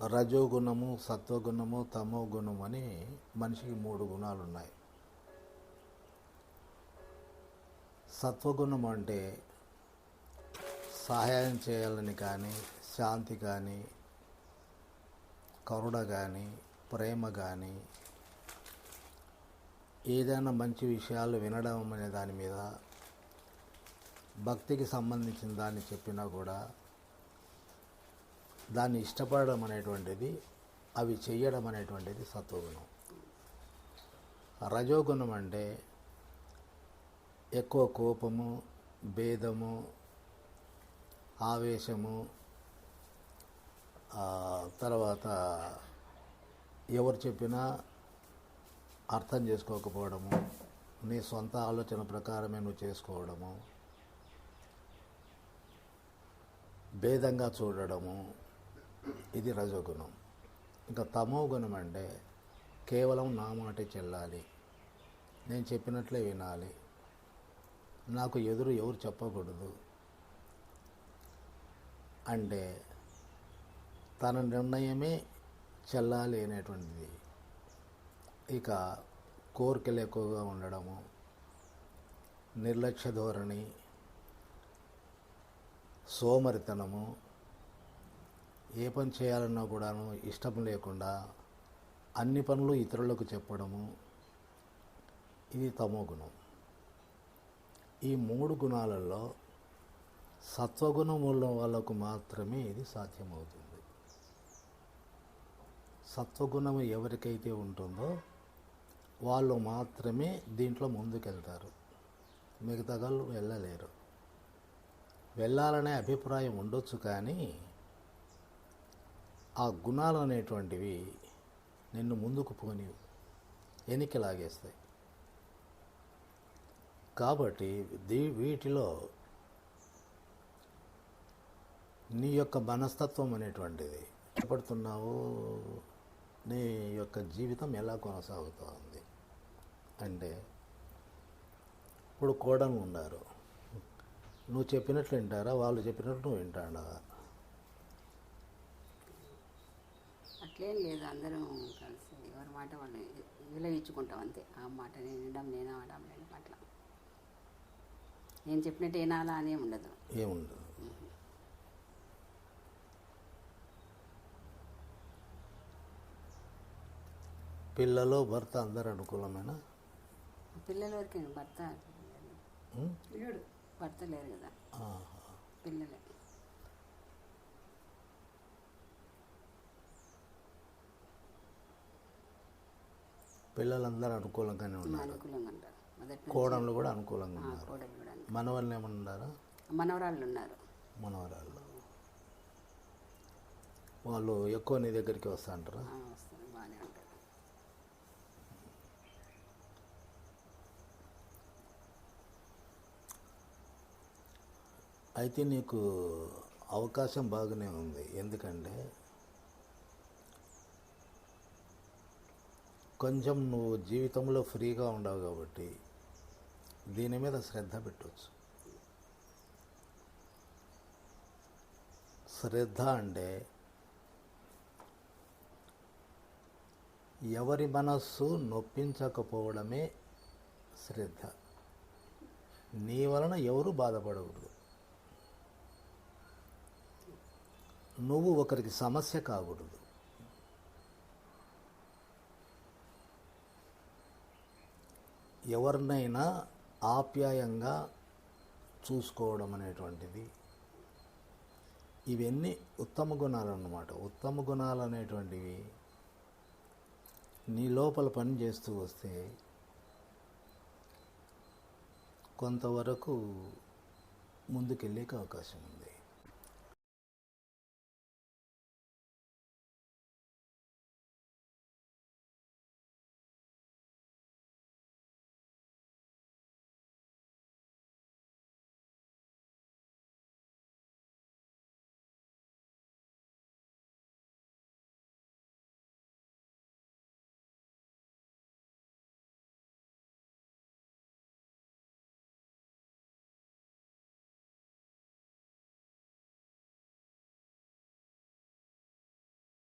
రజోగుణము సత్వగుణము తమో గుణము అని మనిషికి మూడు గుణాలు ఉన్నాయి సత్వగుణం అంటే సహాయం చేయాలని కానీ శాంతి కానీ కరుణ కానీ ప్రేమ కానీ ఏదైనా మంచి విషయాలు వినడం అనే దాని మీద భక్తికి సంబంధించిన దాన్ని చెప్పినా కూడా దాన్ని ఇష్టపడడం అనేటువంటిది అవి చేయడం అనేటువంటిది సత్వగుణం. రజోగుణం అంటే ఎక్కువ కోపము భేదము ఆవేశము తర్వాత ఎవరు చెప్పినా అర్థం చేసుకోకపోవడము నీ సొంత ఆలోచన ప్రకారమే నువ్వు చేసుకోవడము భేదంగా చూడడము ఇది రజోగుణం. ఇంకా తమో గుణం అంటే కేవలం నా మాటే చెల్లాలి. నేను చెప్పినట్లే వినాలి. నాకు ఎదురు ఎవరు చెప్పకూడదు. అంటే తన నిర్ణయమే చెల్లాలి అనేటువంటిది. ఇక కోరికలు ఎక్కువగా ఉండడము నిర్లక్ష్య ధోరణి సోమరితనము ఏ పని చేయాలన్నా కూడాను ఇష్టం లేకుండా అన్ని పనులు ఇతరులకు చెప్పడము ఇది తమో గుణం. ఈ మూడు గుణాలలో సత్వగుణం ఉన్న వాళ్ళకు మాత్రమే ఇది సాధ్యమవుతుంది. సత్వగుణం ఎవరికైతే ఉంటుందో వాళ్ళు మాత్రమే దీంట్లో ముందుకెళ్తారు. మిగతా వాళ్ళు వెళ్ళలేరు. వెళ్ళాలనే అభిప్రాయం ఉండొచ్చు కానీ ఆ గుణాలు అనేటువంటివి నిన్ను ముందుకు పోని వెనక్కి లాగేస్తాయి కాబట్టి దీ వీటిలో నీ యొక్క మనస్తత్వం అనేటువంటిది పడుతున్నావు నీ యొక్క జీవితం ఎలా కొనసాగుతోంది? అంటే ఇప్పుడు కోడలు ఉన్నారు. నువ్వు చెప్పినట్లు వింటారా? వాళ్ళు చెప్పినట్లు నువ్వు వింటాడా అట్లేం లేదు అందరం కలిసి ఎవరి మాట వాళ్ళు విలవించుకుంటాం అంతే. ఆ మాట నేను వినడం నేను అనడం నేను అట్లా నేను చెప్పినట్టు వినాలా అనే ఉండదు. ఏముండదు పిల్లలు భర్త అందరు అనుకూలమేనా? పిల్లల వరకే భర్త? భర్త లేరు కదా. పిల్లలే. పిల్లలందరూ అనుకూలంగానే ఉన్నారు. కోడళ్ళు కూడా అనుకూలంగా ఉన్నారు. మనవాళ్ళు ఏమన్నారా మనవరాళ్ళు ఉన్నారు. మనవరాళ్ళు. వాళ్ళు ఎక్కువ నీ దగ్గరికి వస్తా అంటారా? అయితే నీకు అవకాశం బాగానే ఉంది. ఎందుకంటే కొంచెం నువ్వు జీవితంలో ఫ్రీగా ఉండవు కాబట్టి దీని మీద శ్రద్ధ పెట్టవచ్చు శ్రద్ధ అంటే ఎవరి మనస్సు నొప్పించకపోవడమే శ్రద్ధ. నీ వలన ఎవరు బాధపడకూడదు. నువ్వు ఒకరికి సమస్య కాకూడదు. ఎవరినైనా ఆప్యాయంగా చూసుకోవడం అనేటువంటిది. ఇవన్నీ ఉత్తమ గుణాలు అన్నమాట. ఉత్తమ గుణాలు అనేటువంటివి నీ లోపల పని చేస్తూ వస్తే కొంతవరకు ముందుకెళ్ళేకి అవకాశం ఉంది.